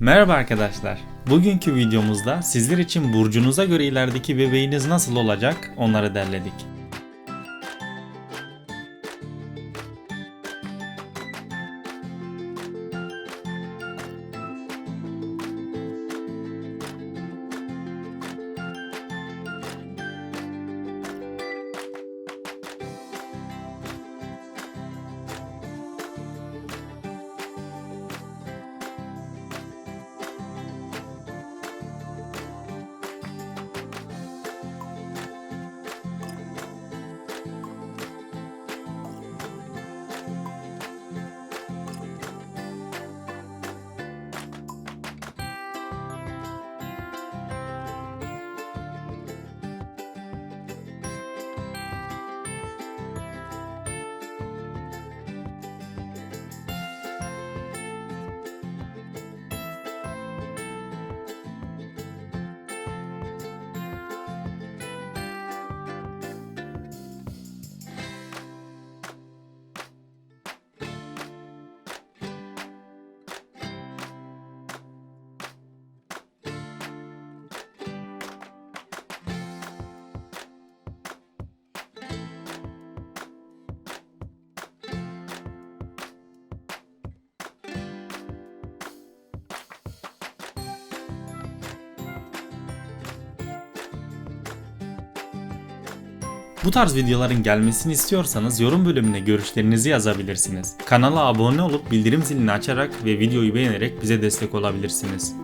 Merhaba arkadaşlar. Bugünkü videomuzda sizler için burcunuza göre ilerideki bebeğiniz nasıl olacak onları derledik. Bu tarz videoların gelmesini istiyorsanız yorum bölümüne görüşlerinizi yazabilirsiniz. Kanala abone olup bildirim zilini açarak ve videoyu beğenerek bize destek olabilirsiniz.